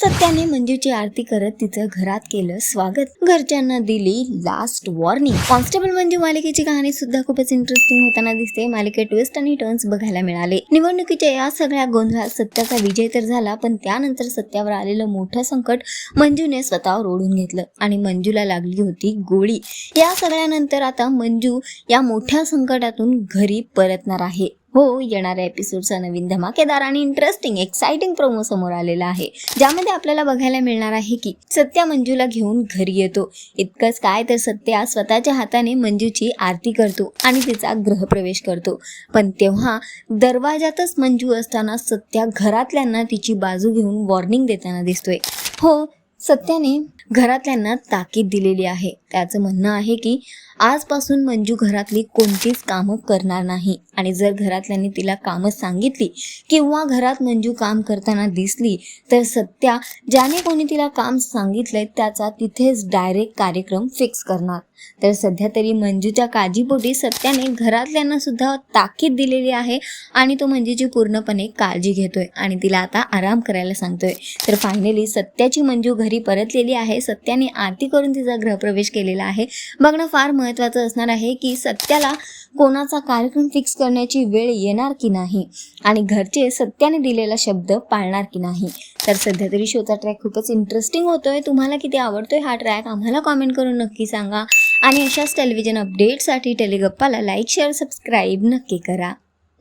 सत्याने मंजूची आरती करत तिचं घरात केलं स्वागत. घरच्यांना दिली लास्ट वॉर्निंग कॉन्स्टेबल मंजू मालिकेची कहाणी सुद्धा खूपच इंटरेस्टिंग होताना दिसते. मालिकेत ट्विस्ट आणि टर्न्स बघायला मिळाले. निवडणुकीच्या या सगळ्या गोंधळात सत्याचा विजय तर झाला पण त्यानंतर सत्यावर आलेलं मोठं संकट मंजूने स्वतःवर ओढून घेतलं आणि मंजूला लागली होती गोळी. या सगळ्यानंतर आता मंजू या मोठ्या संकटातून घरी परतणार आहे. हो येणाऱ्या एपिसोडचा नवीन धमाकेदार आणि इंटरेस्टिंग एक्साइटिंग प्रोमो समोर आलेला आहे. ज्यामध्ये आपल्याला बघायला मिळणार आहे की सत्या मंजूला घेऊन घरी येतो. इतकंच काय तर सत्या स्वतःच्या हाताने मंजूची आरती करतो आणि तिचा गृहप्रवेश करतो. पण तेव्हा दरवाजातच मंजू असताना सत्या घरातल्यांना तिची बाजू घेऊन वॉर्निंग देताना दिसतोय. हो सत्याने घरातल्यांना ताकीद दिलेली आहे. त्याचं म्हणणं आहे की आजपासून मंजू घरातली कोणतीच कामं करणार नाही. आणि जर घरातल्यांनी तिला कामं सांगितली किंवा घरात मंजू काम करताना दिसली तर सत्या ज्याने कोणी तिला काम सांगितलंय त्याचा तिथेच डायरेक्ट कार्यक्रम फिक्स करणार. तर सध्या तरी मंजूच्या काळजीपोटी सत्याने घरातल्यांना सुद्धा ताकीद दिलेली आहे आणि तो मंजूची पूर्णपणे काळजी घेतोय. आणि तिला आता आराम करायला सांगतोय. तर फायनली सत्याची मंजू घरी परतलेली आहे. सत्याने आरती करून तिचा गृहप्रवेश केलेला आहे. बघणं फार महत्त्वाचं असणार आहे की सत्याला कोणाचा कार्यक्रम फिक्स करण्याची वेळ येणार की नाही? आणि घरचे सत्याने दिलेला शब्द पाळणार की नाही? तर सध्या तरी शोचा ट्रॅक खूपच इंटरेस्टिंग होतोय. तुम्हाला किती आवडतोय हा ट्रॅक आम्हाला कॉमेंट करून नक्की सांगा. आणि अशाच टेलिव्हिजन अपडेटसाठी टेलिगप्पाला लाईक शेअर सबस्क्राईब नक्की करा.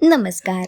नमस्कार.